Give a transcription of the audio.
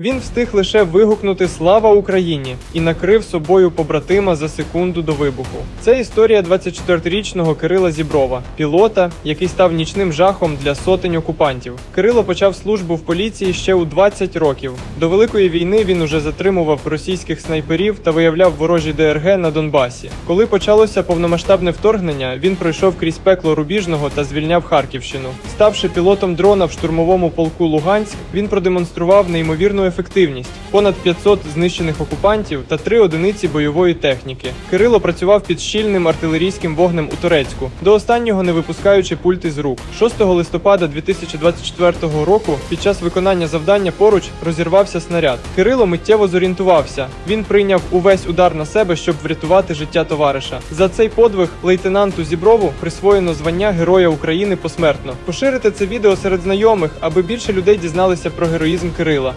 Він встиг лише вигукнути Слава Україні і накрив собою побратима за секунду до вибуху. Це історія 24-річного Кирила Зіброва, пілота, який став нічним жахом для сотень окупантів. Кирило почав службу в поліції ще у 20 років. До великої війни він уже затримував російських снайперів та виявляв ворожі ДРГ на Донбасі. Коли почалося повномасштабне вторгнення, він пройшов крізь пекло Рубіжного та звільняв Харківщину. Ставши пілотом дрона в штурмовому полку Луганськ, він продемонстрував неймовірну ефективність: понад 500 знищених окупантів та три одиниці бойової техніки. Кирило працював під щільним артилерійським вогнем у Турецьку, до останнього не випускаючи пульти з рук. 6 листопада 2024 року, під час виконання завдання поруч розірвався снаряд. Кирило миттєво зорієнтувався. Він прийняв увесь удар на себе, щоб врятувати життя товариша. За цей подвиг лейтенанту Зіброву присвоєно звання Героя України посмертно. Поширити це відео серед знайомих, аби більше людей дізналися про героїзм Кирила.